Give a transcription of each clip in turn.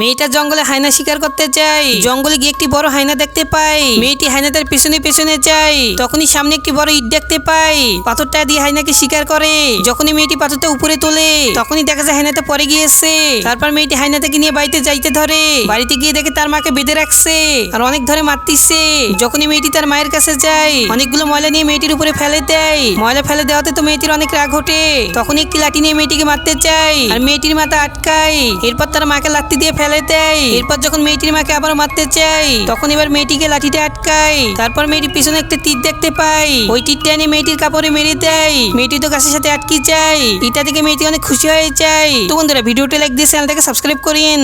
মেয়েটা জঙ্গলে হায়না শিকার করতে চাই জঙ্গলে গিয়ে একটি বড় হায়না দেখতে পাই মেয়েটি হায়নাটার পিছনে পেছনে চাই তখনই সামনে একটি বড় ইট দেখতে পাই পাথরটা দিয়ে হায়নাকে শিকার করে। যখনই মেয়েটি পাথরটা উপরে তোলে, তখনই দেখা যায় হায়নাটা পরে গিয়েছে। তারপর মেয়েটি হায়নাটাকে নিয়ে বাড়িতে যাইতে ধরে। বাড়িতে গিয়ে দেখে তার মাকে বেঁধে রাখছে আর অনেক ধরে মারতিছে। যখনই মেয়েটি তার মায়ের কাছে যায়, অনেকগুলো ময়লা নিয়ে মেয়েটির উপরে ফেলে দেয়। ময়লা ফেলে দেওয়াতে তো মেয়েটির অনেক রাগ ওঠে। তখন একটি লাঠি নিয়ে মেয়েটিকে মারতে চাই আর মেয়েটির মাথা আটকায়। এরপর তার মাকে লাঠি দিয়ে ফেলে দেয় এরপর যখন মেয়েটির মাকে আবার মারতে চাই, তখন এবার মেয়েটিকে লাঠিটা আটকাই। তারপর মেয়েটির পিছনে একটা তীর দেখতে পাই। ওই তীরটা এনে মেয়েটির কাপড়ে মেরে দেয় মেয়েটি তো গাছের সাথে আটকে যায়। এটা দেখে মেয়েটি অনেক খুশি হয়ে যায়। তো বন্ধুরা, ভিডিওটা লাইক দিয়ে চ্যানেলটাকে সাবস্ক্রাইব করেন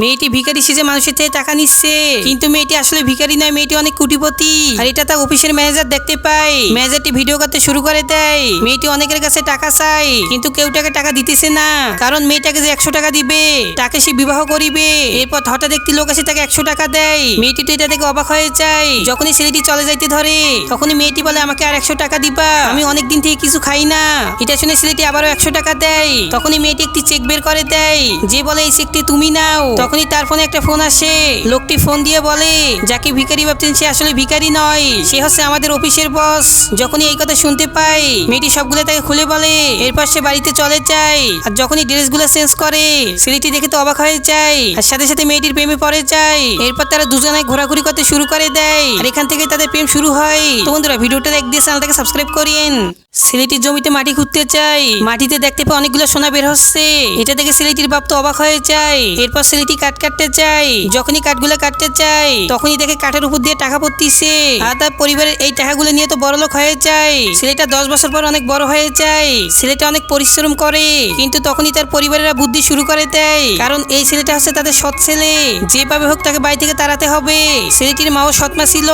মেয়েটি ভিখারি সেজে মানুষের থেকে টাকা নিচ্ছে। কিন্তু মেয়েটি আসলে ভিখারি নয়, মেয়েটি অনেক কুটিপতি। আর এটা তার অফিসের ম্যানেজার দেখতে পায়। ম্যানেজারটি ভিডিও করতে শুরু করে দেয়। মেয়েটি অনেকের কাছে টাকা চায়, কিন্তু কেউ টাকা টাকা দিতেছে না। কারণ মেয়েটাকে যে একশো টাকা দিবে, তাকে সে বিবাহ করিবে। এরপর হঠাৎ একটি লোক এসে তাকে একশো টাকা দেয়। মেয়েটি তো এটা থেকে অবাক হয়ে যায়। যখনই ছেলেটি চলে যাইতে ধরে, তখনই মেয়েটি বলে, আমাকে আর একশো টাকা দিবা। আমি অনেক দিন থেকে কিছু খাই না। এটা শুনে ছেলেটি আবারও একশো টাকা দেয়। তখনই মেয়েটি একটি চেক বের করে দেয়। যে বলে, এই চেকটি তুমি নাও। তখনই তার ফোনে একটা ফোন আসে। লোকটি ফোন দিয়ে বলে, যাকে ভিখারি ভাবতেন সে আসলে ভিখারি নয়, সে হচ্ছে আমাদের অফিসের বস। যখনই এই কথা শুনতে পাই মেয়েটি সবগুলো তাকে খুলে বলে, এরপর সে বাড়িতে চলে যায়। আর যখনই ড্রেসগুলো চেঞ্জ করে ছেলেটি দেখে তো অবাক হয়ে যায়। আর সাথে সাথে মেয়েটির প্রেমে পড়ে যায়। এরপর তারা দুজনে ঘোরাঘুরি করতে শুরু করে দেয়। আর এখান থেকে তাদের প্রেম শুরু হয়। তো বন্ধুরা, ভিডিওটা দেখ দিয়ে চ্যানেলটাকে সাবস্ক্রাইব করিয়েন। ছেলেটির জমিতে মাটি খুঁড়তে চাই। মাটিতে দেখতে পেয়ে অনেকগুলো সোনা বের হচ্ছে। এটা দেখে ছেলেটির বাপ তো অবাক হয়ে যায়। এরপর ছেলেটি কাঠ কাটতে চাই। যখনই কাঠগুলো কাটতে চাই, তখনই দেখে কাঠের উপর দিয়ে টাকা পড়তিছে। আর তার পরিবারের এই টাকাগুলো নিয়ে তো বড়লোক হয়ে যায়। ছেলেটা দশ বছর পর অনেক বড় হয়ে যায়। ছেলেটা অনেক পরিশ্রম করে। কিন্তু তখনই তার পরিবারেরা বুদ্ধি শুরু করে দেয়। কারণ এই ছেলেটা হচ্ছে তাদের সৎ ছেলে। যেভাবে হোক তাকে বাড়ি থেকে তাড়াতে হবে। ছেলেটির মাও সৎমা ছিল।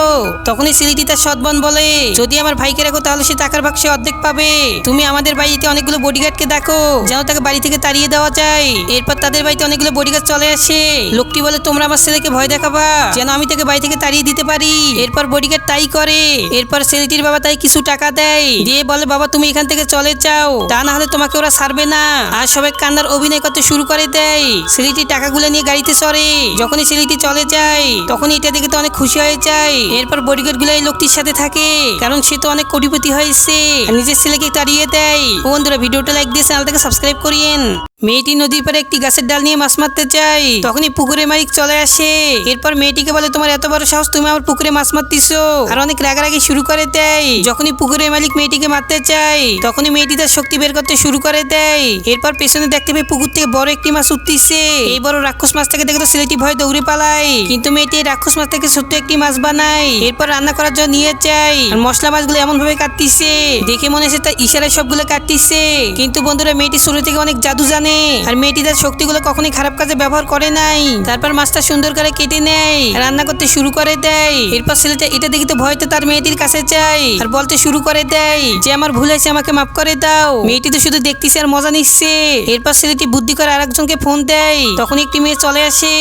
তখনই ছেলেটি তার সৎ বোন বলে, যদি আমার ভাইকে রাখো তাহলে সে টাকার ভাগ সে অর্ধেক পাবে। তুমি আমাদের বাড়িতে অনেকগুলো বডিগার্ডকে দেখো, যেন তাকে বাড়ি থেকে তাড়িয়ে দেওয়া যায়। এরপর তাদের বাড়িতে অনেকগুলো বডিগার্ড চলে আসে। লোকটি বলে, তোমরা আমার ছেলেকে ভয় দেখাবা, যেন আমি তাকে বাড়ি থেকে তাড়িয়ে দিতে পারি। এরপর বডিগার্ড তাই করে। এরপর ছেলেটির বাবা তাই কিছু টাকা দেয়। দিয়ে বলে, বাবা, তুমি এখান থেকে চলে যাও। তা না হলে তোমাকে ওরা ছাড়বে না। আর সবাই কান্নার অভিনয় করতে শুরু করে দেয়। ছেলেটি টাকাগুলো নিয়ে গাড়িতে চড়ে। যখনই ছেলেটি চলে যায়, তখনই এটা দেখে তো অনেক খুশি হয়ে যায়। এরপর বডিগার্ডগুলো এই লোকটির সাথে থাকে, কারণ সে তো অনেক কোটিপতি হয়েছে। নিজের ছেলেকে তাড়িয়ে দেয়। বন্ধুরা ভিডিওটা লাইক দিয়ে চ্যানেলটাকে সাবস্ক্রাইব করিয়েন। মেয়েটি নদীর পারে একটি গাছের ডাল নিয়ে মাছ মারতে চাই তখনই পুকুরে মালিক চলে আসে। এরপর মেয়েটিকে বলে, তোমার এত বড় সাহস, তুমি আমার পুকুরে মাছ মারতিছো। আর অনেক রাগারাগি শুরু করে দেয়। যখনই পুকুরে মালিক মেয়েটিকে মারতে চাই তখনই মেয়েটি তার শক্তি বের করতে শুরু করে দেয়। এরপর পেছনে দেখতে পাই পুকুর থেকে বড় একটি মাছ উঠতিছে। এই বড় রাক্ষস মাছটাকে দেখে তো ছেলেটি ভয় দৌড়ে পালায়। কিন্তু মেয়েটি রাক্ষস মাছ থেকে ছোট্ট একটি মাছ বানায়। এরপর রান্না করার জন্য নিয়ে চাই আর মশলা মাছগুলো এমন ভাবে কাটতিছে, দেখে মনে হচ্ছে তার ইশারায় সবগুলো কাটতিছে। কিন্তু বন্ধুরা, মেয়েটি শুরু থেকে অনেক জাদু জানে। আর মেয়েটি তার শক্তিগুলো কখনোই খারাপ কাজে ব্যবহার করে নাই। তারপর মাছটা সুন্দর করে কেটে নেয়। রান্না করতে শুরু করে দেয়। এরপর ছেলেটা এটা দেখে তো ভয়তে তার মেয়েটির কাছে চাই আর বলতে শুরু করে দেয়, যে আমার ভুল হয়েছে আমাকে মাফ করে দাও। মেয়েটি তো শুধু দেখতেছে আর মজা নিচ্ছে। এরপর ছেলেটি বুদ্ধি করে আরেকজনকে ফোন দেয়। তখন একটি মেয়ে চলে আসে।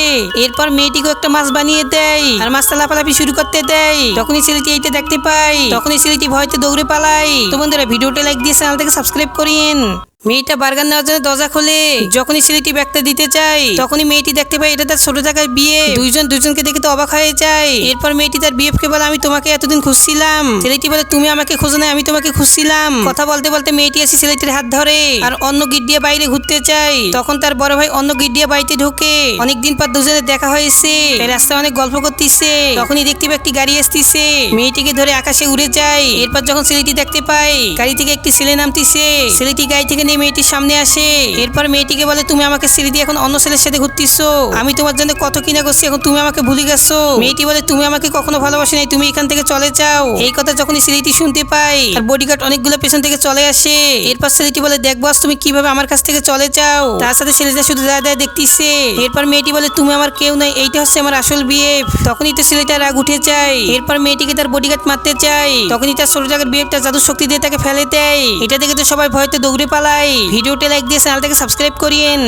এরপর মেয়েটিকে একটা মাছ বানিয়ে দেয় আর মাছটা লাফালাফি শুরু করতে দেয়। তখনই ছেলেটি এইটা দেখতে পাই তখনই ছেলেটি ভয়তে দৌড়ে পালায়। তো বন্ধুরা, ভিডিওটা লাইক দিয়ে চ্যানেলটাকে সাবস্ক্রাইব করিয়েন। মেয়েটা বার্গার নেওয়ার জন্য দরজা খোলে। যখনই ছেলেটি ব্যাগটা দিতে চাই, তখনই মেয়েটি দেখতে পাই এটা তার ছোট জায়গায় বিয়ে। দুইজন দুজনকে দেখে তো অবাক হয়ে যায়। এরপর মেয়েটি তার বিএফ কে বলে, আমি তোমাকে এতদিন খুঁজছিলাম। ছেলেটি বলে, তুমি আমাকে খোঁজো না আমি তোমাকে খুঁজছিলাম। কথা বলতে বলতে মেয়েটি এসে ছেলেটির হাত ধরে আর অন্য গিট দিয়ে বাইরে ঘুরতে চাই তখন তার বড় ভাই অন্য গিট দিয়ে বাড়িতে ঢোকে। অনেকদিন পর দুজনের দেখা হয়েছে। রাস্তায় অনেক গল্প করতেছে। তখনই দেখতে পাই একটি গাড়ি আসতেছে। মেয়েটিকে ধরে আকাশে উড়ে যায়। এরপর যখন ছেলেটি দেখতে পাই, গাড়ি থেকে একটি ছেলে নামতিছে। ছেলেটি গাড়ি থেকে নেমে মেয়েটির সামনে আসে। এরপর মেয়েটিকে বলে, তুমি আমাকে ছেড়ে দিয়ে এখন অন্য ছেলের সাথে ঘুরতেছো। আমি তোমার জন্য কত কিনা করছি, এখন তুমি আমাকে ভুলে গেছো। মেয়েটি বলে, তুমি আমাকে কখনো ভালোবাসি নাই, তুমি এখান থেকে চলে যাও। এই কথা যখনই ছেলেটি শুনতে পাই আর বডিগার্ড অনেকগুলো পেছন থেকে চলে আসে। এরপর ছেলেটি বলে, দেখ বস তুমি কীভাবে আমার কাছ থেকে চলে যাও? তার সাথে ছেলেটা শুধু দায় দায় দেখতেছে। এরপর মেয়েটি বলে, তুমি আমার কেউ নাই, এইটা হচ্ছে আমার আসল বিয়ে তখনই তো ছেলেটা রাগ উঠে যায়। এরপর মেয়েটিকে তার বডিগার্ড মারতে চাই তখনই তার ছোট জায়গার বিয়েটা জাদু শক্তি দিয়ে তাকে ফেলে দেয়। এটা দেখে তো সবাই ভয়তে দৌড়ে পালায়। চাই ভিডিওটি লাইক দিয়ে চ্যানেলটাকে সাবস্ক্রাইব করিয়েন।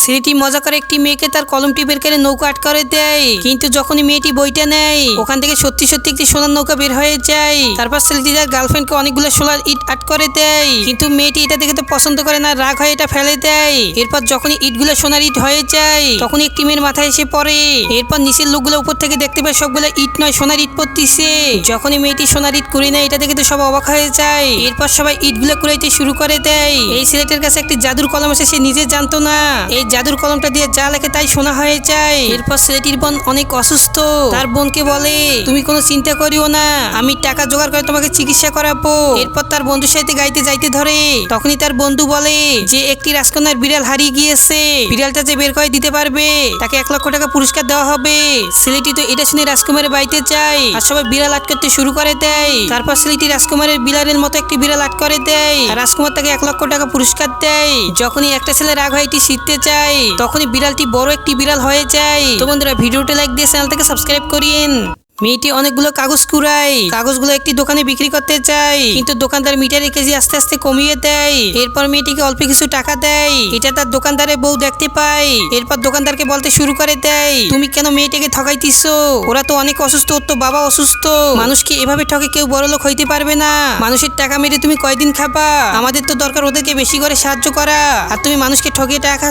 ছেলেটি মজা করে একটি মেয়েকে তার কলমটি বের করে নৌকা আট করে দেয়। কিন্তু যখনই মেয়েটি বইটা নেয়, ওখান থেকে সত্যি সত্যি একটি সোনার নৌকা বের হয়ে যায়। তারপর ছেলেটি তার গার্লফ্রেন্ডকে অনেকগুলো সোনার ইট আট করে দেয়। কিন্তু মেয়েটি এটা দেখে তো পছন্দ করে না, রাগ হয়ে এটা ফেলে দেয়। এরপর যখনই ইটগুলো সোনার ইট হয়ে যায় তখন একটি মেয়ের মাথায় এসে পড়ে। এরপর নিচের লোকগুলো উপর থেকে দেখতে পায় সবগুলো ইট নয়, সোনার ইট পড়তিছে। যখনই মেয়েটি সোনার ইট করে নেয়, এটা দেখে তো সব অবাক হয়ে যায়। এরপর সবাই ইটগুলো কুড়াইতে শুরু করে দেয়। এই ছেলেটার কাছে একটি জাদুর কলম আছে, সে নিজে জানতো না। এই জাদুর কলমটা দিয়ে যা লেখে তাই শোনা হয়ে যায়। এরপর ছেলেটির বোন অনেক অসুস্থ। তার বোনকে বলে, তুমি কোনো চিন্তা করিও না, আমি টাকা জোগাড় করে তোমাকে চিকিৎসা করাবো। এরপর তার বন্ধুর সাথে গাইতে যাইতে ধরে। তখনই তার বন্ধু বলে, যে একটি রাজকন্যার বিড়াল হারিয়ে গিয়েছে। বিড়ালটা যে বের করে দিতে পারবে, তাকে এক লক্ষ টাকা পুরস্কার দেওয়া হবে। ছেলেটি তো এটা শুনে রাজকুমারের বাড়িতে যায় আর সবাই বিড়াল আটকাতে শুরু করে দেয়। তারপর ছেলেটি রাজকুমারের বিড়ালের মতো একটি বিড়াল আট করে দেয়। রাজকুমার তাকে এক লক্ষ টাকা পুরস্কার দেয়। যখনই একটা ছেলে রাগ হয়, এটি শিখতে চায়। তখনই বিড়ালটি বড় একটি বিড়াল হয়ে যায়। তো বন্ধুরা, ভিডিওটি লাইক দিয়ে চ্যানেলটাকে সাবস্ক্রাইব করিয়েন। মেয়েটি অনেকগুলো কাগজ কুড়ায়। কাগজগুলো একটি দোকানে বিক্রি করতে চায়। কিন্তু দোকানদার মিটারের কেজি আস্তে আস্তে কমিয়ে দেয়। এরপর মেয়েটিকে অল্প কিছু টাকা দেয়। এটা তার দোকানদারের বউ দেখতে পায়। এরপর দোকানদারকে বলতে শুরু করে দেয়, তুমি কেন মেয়েটিকে ঠকাইতিছো? ওরা তো অনেক অসুস্থ, ওর তো বাবা অসুস্থ। মানুষকে এভাবে ঠকে কেউ বড় লোক হইতে পারবে না। মানুষের টাকা মেরে তুমি কয়দিন খাবা? আমাদের তো দরকার ওদেরকে বেশি করে সাহায্য করা। আর তুমি মানুষকে ঠকিয়ে টাকা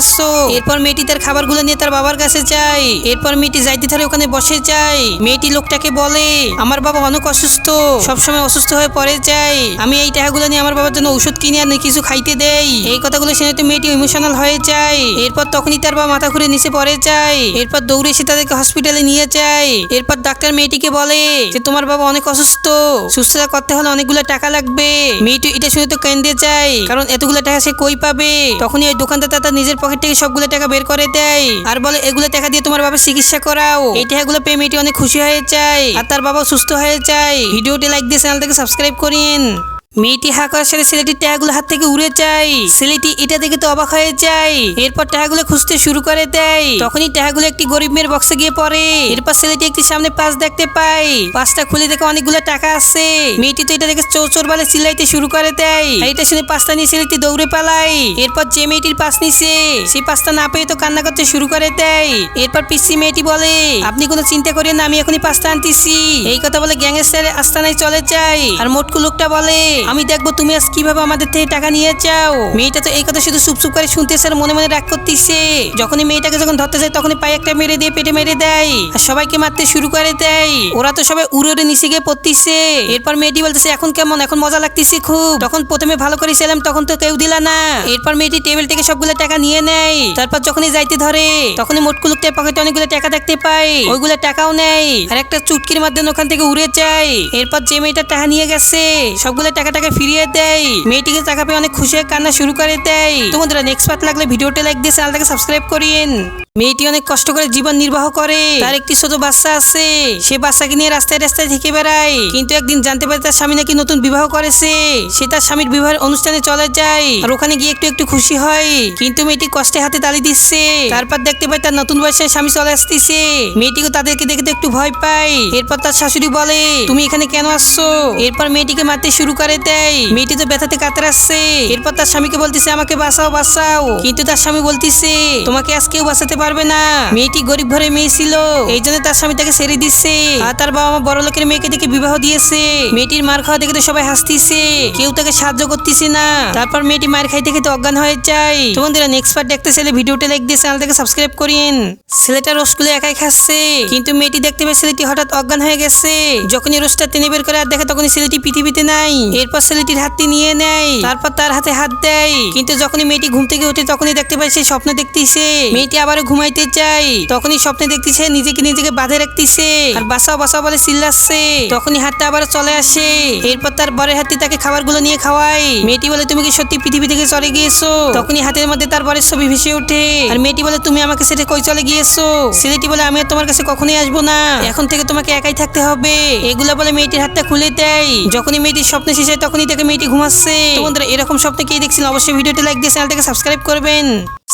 এরপর মেয়েটি তার খাবারগুলো নিয়ে তার বাবার কাছে যায়। এরপর মেয়েটি যাইতে ধরে ওখানে বসে যায়। মেয়েটি লোকটাকে বলে, আমার বাবা অনেক অসুস্থ, সবসময় অসুস্থ হয়ে পড়ে যায়। আমি এই টাকাগুলো নিয়ে আমার বাবার জন্য ওষুধ কিনে আর কিছু খাইতে দেই। এই কথাগুলো শুনে তো মেয়েটি ইমোশনাল হয়ে যায়। এরপর তখনই তার বাবা মাথা ঘুরে নিচে পড়ে যায়। এরপর দৌড়ে এসে তাদেরকে হসপিটালে নিয়ে যায়। এরপর ডাক্তার মেয়েটিকে বলে যে, তোমার বাবা অনেক অসুস্থ, সুস্থতা করতে হলে অনেকগুলো টাকা লাগবে। মেয়েটি এটা শুনে তো কেন্দ্রে যায়, কারণ এতগুলো টাকা সে কই পাবে? তখনই ওই দোকানদার তার নিজের পকেট থেকে সবগুলো টাকা বের করে দেয়। আর বলে, এগুলো টাকা দিয়ে তোমার বাবার চিকিৎসা করাও। এই টাকাগুলো পেয়ে মেয়েটি অনেক খুশি হয়ে যায়। আর তার বাবা সুস্থ হয়ে যায় ভিডিওটি লাইক দিয়ে চ্যানেলটাকে সাবস্ক্রাইব করিন মেয়েটি হা করার সাথে ছেলেটির টাকাগুলো হাত থেকে উড়ে যায়। ছেলেটি এটা দেখে তো অবাক হয়ে যায়। এরপর টাকাগুলো খুঁজতে শুরু করে দেয়। তখনই টাকাগুলো একটি গরিব মেয়ের বক্সে গিয়ে পড়ে। এরপর ছেলেটি একটি সামনে পাস দেখতে পায়। পাসটা খুলে দেখে অনেকগুলো টাকা আছে। মেয়েটি তো এটা দেখে চৌচোর বলে চিল্লাইতে শুরু করে দেয়। এটা শুনে পাঁচটা নিয়ে ছেলেটি দৌড়ে পালায়। এরপর যে মেয়েটির পাস নিছে সেই পাঁচটা না পেয়ে তো কান্না করতে শুরু করে দেয়। এরপর পিসি মেয়েটি বলে, আপনি কোনো চিন্তা করেন না, আমি এখনই পাঁচটা আনতেছি। এই কথা বলে স্যার আস্তানায় চলে যায়। আর মোটকু লোকটা বলে আমি দেখব তুমি আজ কীভাবে আমাদের থেকে টাকা নিয়ে যাও। মেয়েটা তো এই কথা শুধু চুপ চুপ করে শুনতেছে আর মনে মনে রাগ করতেছে। যখনই মেয়েটাকে যখন ধরতে যায়, তখনই পায়ে একটা মেরে দিয়ে পেটে মেরে দেয়। আর সবাইকে মারতে শুরু করে দেয়। ওরা তো সবাই উড়ে উড়ে নিচে গিয়ে পড়তিছে। এরপর মেয়েটি বলতেছে, এখন কেমন? এখন মজা লাগতেছে খুব। তখন প্রথমে ভালো করে ছিলাম তখন তো কেউ দিলা না। এরপর মেয়েটি টেবিল থেকে সবগুলো টাকা নিয়ে নেয়। তারপর যখনই যাইতে ধরে, তখনই মোটকু লোকটার পকেটে অনেকগুলো টাকা দেখতে পায়। ওইগুলো টাকাও নেয়। আর একটা চুটকির মাধ্যমে ওখান থেকে উড়ে যায়। এরপর যে মেয়েটা টাকা নিয়ে গেছে, সবগুলো টাকা টাকা ফিরিয়ে দেয় মেয়েটিকে টাকা পেয়ে অনেক খুশি হয়ে কান্না শুরু করে দেয় তোমাদের নেক্সট পার্ট লাগলে ভিডিওটা লাইক দিয়ে চ্যানেলটাকে সাবস্ক্রাইব করিয়েন। মেয়েটি অনেক কষ্ট করে জীবন নির্বাহ করে। তার একটি ছোট বাচ্চা আছে। সে বাচ্চাকে নিয়ে রাস্তায় রাস্তায় থেকে বেড়ায়। কিন্তু একদিন জানতে পারে তার স্বামী নাকি নতুন বিবাহ করেছে। সে তার স্বামীর বিবাহের অনুষ্ঠানে চলে যায় আর ওখানে গিয়ে একটু একটু খুশি হয়। কিন্তু মেয়েটি কষ্টে হাতে তালি দিচ্ছে। তারপর দেখতে পায় তার নতুন বয়সের স্বামী চলে আসতেছে। মেয়েটিকে তাদেরকে দেখে একটু ভয় পায়। এরপর তার শাশুড়ি বলে, তুমি এখানে কেন আসছো? এরপর মেয়েটিকে মারতে শুরু করে দেয়। মেয়েটি তো ব্যথাতে কাতরাচ্ছে। এরপর তার স্বামীকে বলতেছে, আমাকে বাঁচাও বাঁচাও। কিন্তু তার স্বামী বলতেছে, তোমাকে আজ কেউ বাঁচাতে পারবে না। মেয়েটি গরিব ঘরে মেয়ে ছিল। এই জন্য তার স্বামী তাকে ছেড়ে দিচ্ছে। আর তার বাবা মা বড় লোকের মেয়েকে দেখে বিবাহ দিয়েছে। মেয়েটির মার খাওয়া দেখে তো সবাই হাসতেছে। কেউ তাকে সাহায্য করতেছে না। তারপর মেয়েটি মার খাইতে খেতে অজ্ঞান হয়ে যায়। তোমাদের নেক্সট পার্ট দেখতে চাইলে ভিডিওটা লাইক দিয়ে চ্যানেলটাকে সাবস্ক্রাইব করিয়েন। ছেলেটা রসগুলো একাই খাচ্ছে। কিন্তু মেয়েটি দেখতে পেয়ে ছেলেটি হঠাৎ অজ্ঞান হয়ে গেছে। যখনই রোজটা টেনে বের করে আর দেখে, তখনই ছেলেটি পৃথিবীতে নাই। এরপর ছেলেটির হাতটি নিয়ে নেয়। তারপর তার হাতে হাত দেয়। কিন্তু যখনই মেয়েটি ঘুম থেকে উঠে তখনই দেখতে পায় সে স্বপ্ন দেখতেছে। মেয়েটি আবারও ঘুমাইতে চাই। তখনই স্বপ্নে দেখতেছে নিজেকে নিজেকে বাঁধে রাখতেছে। আর বাসাও বাসাও বলে চিল্লাচ্ছে। তখনই হাতটা আবার চলে আসে। এরপর তার বরের হাতে তাকে খাবারগুলো নিয়ে খাওয়াই মেয়েটি বলে, তুমি কি সত্যি পৃথিবী থেকে চলে গিয়েছো? তখনই হাতের মধ্যে তার বরের ছবি ভেসে ওঠে। আর মেয়েটি বলে, তুমি আমাকে সেটা কই চলে গিয়েছো? ছেলেটি বলে, আমি আর তোমার কাছে কখনোই আসব না। এখন থেকে তোমাকে একাই থাকতে হবে। এগুলো বলে মেয়েটির হাতটা খুলে দেয়। যখনই মেয়েটির স্বপ্ন শেষ তখনই তাকে মেয়েটি ঘুমাচ্ছে। তো বন্ধুরা এরকম স্বপ্ন কে দেখছিলেন অবশ্যই ভিডিওটি লাইক দিয়ে চ্যানেলটাকে সাবস্ক্রাইব করবেন।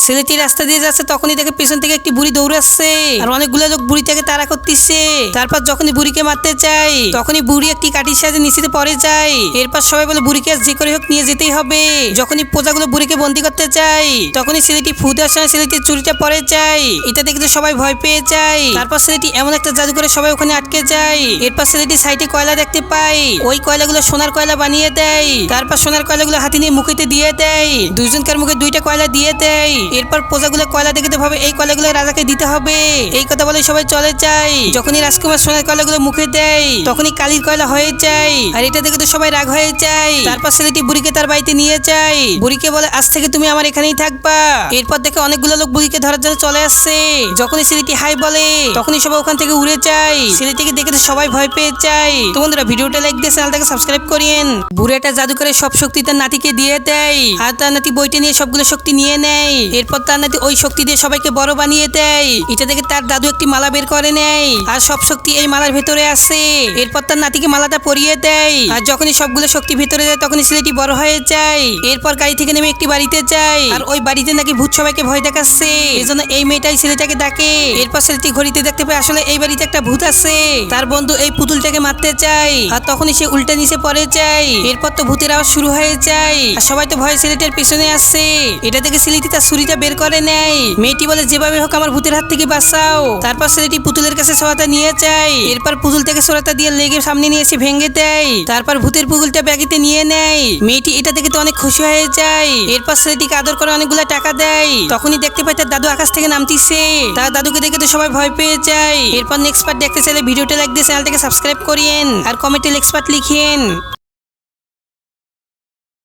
ছেলেটি রাস্তা দিয়ে যাচ্ছে, তখনই দেখে পেছন থেকে একটি বুড়ি দৌড়াচ্ছে আর অনেকগুলো লোক বুড়িটাকে তাড়া করতেছে। তারপর যখনই বুড়িকে মারতে চাই তখনই বুড়ি একটি কাঠির সাথে নিচেতে পড়ে যায়। এরপর সবাই বলে, বুড়িকে যে করে হোক নিয়ে যেতেই হবে। যখনই প্রজাগুলো বুড়িকে বন্দি করতে চাই তখনই ছেলেটি ফু দেওয়ার সময় ছেলেটির চুরিটা পড়ে যায়। এটা দেখে সবাই ভয় পেয়ে যায়। তারপর ছেলেটি এমন একটা জাদু করে সবাই ওখানে আটকে যায়। এরপর ছেলেটি সাইডে কয়লা দেখতে পায়। ওই কয়লাগুলো সোনার কয়লা বানিয়ে দেয়। তারপর সোনার কয়লাগুলো হাতি নিয়ে মুখেতে দিয়ে দেয়। দুইজনকার মুখে দুইটা কয়লা দিয়ে দেয়। এরপর প্রজাগুলো কয়লা দেখে তো ভাবে, এই কয়লাগুলো রাজাকে দিতে হবে। এই কথা বলে সবাই চলে যায়। যখনই রাজকুমার সোনার কয়লাগুলো মুখে দেয়, তখনই কালির কয়লা হয়ে যায়। আর এটা দেখে তো সবাই রাগ হয়ে যায়। তারপর ছেলেটি বুড়িকে তার বাড়িতে নিয়ে যায়। বুড়িকে বলে, আজ থেকে তুমি আমার এখানেই থাকবা। এরপর দেখে অনেকগুলো লোক বুড়িকে ধরার জন্য চলে আসছে। যখনই ছেলেটি হাই বলে, তখনই সবাই ওখান থেকে উড়ে যায়। ছেলেটিকে দেখে তো সবাই ভয় পেয়ে যায়। তো বন্ধুরা, ভিডিওটা লাইক দিয়ে চ্যানেলটাকে সাবস্ক্রাইব করিয়েন। বুড়াটা জাদু করে সব শক্তি তার নাতিকে দিয়ে দেয়। আর তার নাতি বইটা নিয়ে সবগুলো শক্তি নিয়ে নেয়। এরপর তার নাতি ওই শক্তি দিয়ে সবাইকে বড় বানিয়ে দেয়। এটা দেখে তার দাদু একটি মালা বের করে নেয়। আর সব শক্তি এই মালার ভেতরে আসে। এরপর তার নাতিকে মালাটা পরিয়ে দেয়। আর যখনই সবগুলো শক্তি ভেতরে যায়, তখনই ছেলেটি বড় হয়ে যায়। এরপর গাড়ি থেকে নেমে একটি বাড়িতে যায়। আর ওই বাড়িতে নাকি ভূত সবাইকে ভয় দেখাচ্ছে। এজন্য এই মেয়েটাই ছেলেটাকে ডাকে। এরপর ছেলেটি ঘড়িতে দেখতে পায়, আসলে এই বাড়িতে একটা ভূত আছে। তার বন্ধু এই পুতুলটাকে মারতে চায়। আর তখনই সে উল্টা নিচে পড়ে যায়। এরপর তো ভূতের আওয়াজ শুরু হয়ে যায়। আর সবাই তো ভয় ছেলেটার পিছনে আসছে এটা দেখে ছেলেটি তার ছুরিটা বের করে নেয়। মেয়েটি বলে, যেভাবে হোক আমার ভূতের হাত থেকে বাঁচাও। তারপর ছেলেটি পুতুলের কাছে সোয়াটা নিয়ে যায়। এরপর পুতুল থেকে সোয়াটা দিয়ে লেগে সামনে নিয়ে এসে ভেঙে দেয়। তারপর ভূতের পুতুলটা ব্যাগিতে নিয়ে নেয়। মেয়েটি এটা দেখে তো অনেক খুশি হয়ে যায়। এরপর ছেলেটিকে আদর করে অনেকগুলো টাকা দেয়। তখনই দেখতে পায় তার দাদু আকাশ থেকে নামতিছে তার দাদুকে দেখে তো সবাই ভয় পেয়ে যায়। এরপর নেক্সট পার্ট দেখতে চাইলে ভিডিওটা লাইক দিয়ে চ্যানেলটাকে সাবস্ক্রাইব করিয়েন। আর কমেন্টে নেক্সট পার্ট লিখিয়েন